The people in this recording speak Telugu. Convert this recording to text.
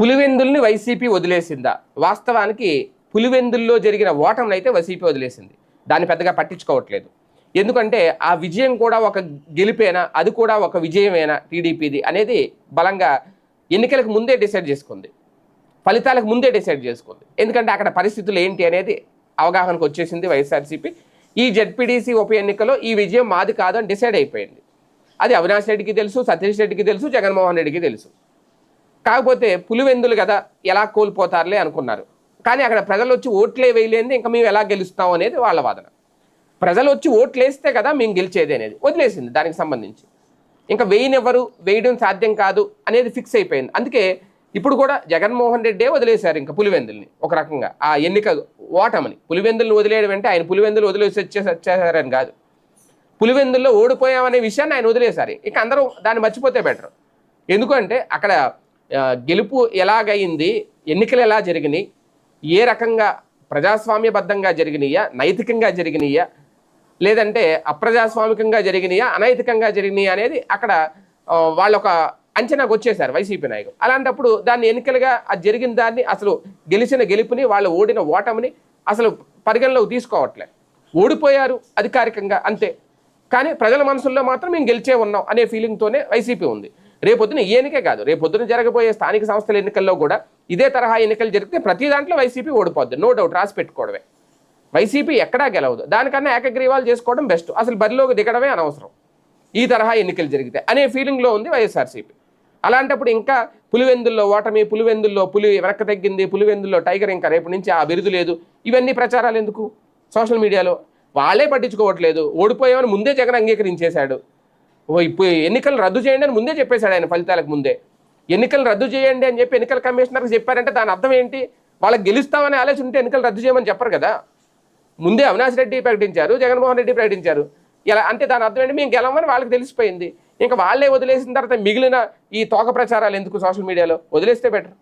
పులివెందుల్ని వైసీపీ వదిలేసిందా? వాస్తవానికి పులివెందుల్లో జరిగిన ఓటమిని అయితే వైసీపీ వదిలేసింది. దాన్ని పెద్దగా పట్టించుకోవట్లేదు. ఎందుకంటే ఆ విజయం కూడా ఒక గెలిపేనా? అది కూడా ఒక విజయమేనా టీడీపీది అనేది బలంగా ఎన్నికలకు ముందే డిసైడ్ చేసుకుంది. ఫలితాలకు ముందే డిసైడ్ చేసుకుంది. ఎందుకంటే అక్కడ పరిస్థితులు ఏంటి అనేది అవగాహనకు వచ్చేసింది వైఎస్ఆర్సీపీ. ఈ జెడ్పీడీసీ ఉప ఎన్నికలో ఈ విజయం మాది కాదు అని డిసైడ్ అయిపోయింది. అది అవినాష్ రెడ్డికి తెలుసు సతీష్ రెడ్డికి తెలుసు జగన్మోహన్ రెడ్డికి తెలుసు. కాకపోతే పులివెందులు కదా ఎలా కోల్పోతారులే అనుకున్నారు. కానీ అక్కడ ప్రజలు వచ్చి ఓట్లే వేయలేంది ఇంకా మేము ఎలా గెలుస్తాం అనేది వాళ్ళ వాదన. ప్రజలు వచ్చి ఓట్లు వేస్తే కదా మేము గెలిచేది అనేది. వదిలేసింది దానికి సంబంధించి. ఇంకా వేయనివ్వరు వేయడం సాధ్యం కాదు అనేది ఫిక్స్ అయిపోయింది. అందుకే ఇప్పుడు కూడా జగన్మోహన్ రెడ్డే వదిలేశారు ఇంకా పులివెందుల్ని ఒక రకంగా. ఆ ఎన్నిక ఓటమని. పులివెందుల్ని వదిలేయడం అంటే ఆయన పులివెందులు వదిలేసి వచ్చేసి వచ్చేసారని కాదు. పులివెందుల్లో ఓడిపోయామనే విషయాన్ని ఆయన వదిలేశారు. ఇక అందరూ దాన్ని మర్చిపోతే బెటర్. ఎందుకంటే అక్కడ గెలుపు ఎలాగైంది? ఎన్నికలు ఎలా జరిగినాయి? ఏ రకంగా ప్రజాస్వామ్యబద్ధంగా జరిగినాయా? నైతికంగా జరిగినాయా? లేదంటే అప్రజాస్వామికంగా జరిగినాయా? అనైతికంగా జరిగినాయా అనేది అక్కడ వాళ్ళొక అంచనాకు వచ్చేసారు వైసీపీ నాయకులు. అలాంటప్పుడు దాన్ని ఎన్నికలుగా అది జరిగిన దాన్ని అసలు గెలిచిన గెలుపుని వాళ్ళు ఓడిన ఓటమిని అసలు పరిగణలోకి తీసుకోవట్లే. ఓడిపోయారు అధికారికంగా అంతే. కానీ ప్రజల మనసుల్లో మాత్రం మేము గెలిచే ఉన్నాం అనే ఫీలింగ్తోనే వైసీపీ ఉంది. రేపొద్దున ఈ ఎన్నికే కాదు రేపొద్దున జరగబోయే స్థానిక సంస్థల ఎన్నికల్లో కూడా ఇదే తరహా ఎన్నికలు జరిగితే ప్రతి దాంట్లో వైసీపీ ఓడిపోద్ది. నో డౌట్ రాసి పెట్టుకోవడమే. వైసీపీ ఎక్కడా గెలవదు. దానికన్నా ఏకగ్రీవాలు చేసుకోవడం బెస్ట్ అసలు బరిలోకి దిగడమే అనవసరం. ఈ తరహా ఎన్నికలు జరిగితే అనే ఫీలింగ్లో ఉంది వైఎస్ఆర్సీపీ. అలాంటప్పుడు ఇంకా పులివెందుల్లో ఓటమి పులివెందుల్లో పులి వెనక్కి తగ్గింది పులివెందుల్లో టైగర్ ఇంకా రేపు నుంచి ఆ బిరుదు లేదు. ఇవన్నీ ప్రచారాలు ఎందుకు? సోషల్ మీడియాలో. వాళ్ళే పట్టించుకోవట్లేదు. ఓడిపోయామని ముందే జగన్ అంగీకరించేశాడు. ఇప్పుడు ఎన్నికలు రద్దు చేయండి అని ముందే చెప్పేశాడు ఆయన ఫలితాలకు ముందే. ఎన్నికలు రద్దు చేయండి అని చెప్పి ఎన్నికల కమిషనర్కి చెప్పారంటే దాని అర్థం ఏంటి? వాళ్ళకి గెలుస్తామని ఆలోచన ఉంటే ఎన్నికలు రద్దు చేయమని చెప్పరు కదా. ముందే అవినాష్ రెడ్డి ప్రకటించారు జగన్మోహన్ రెడ్డి ప్రకటించారు. ఇలా అంటే దాని అర్థం ఏంటి? మేము గెలవమని వాళ్ళకి తెలిసిపోయింది. ఇంకా వాళ్ళే వదిలేసిన తర్వాత మిగిలిన ఈ తోక ప్రచారాలు ఎందుకు సోషల్ మీడియాలో? వదిలేస్తే బెటర్.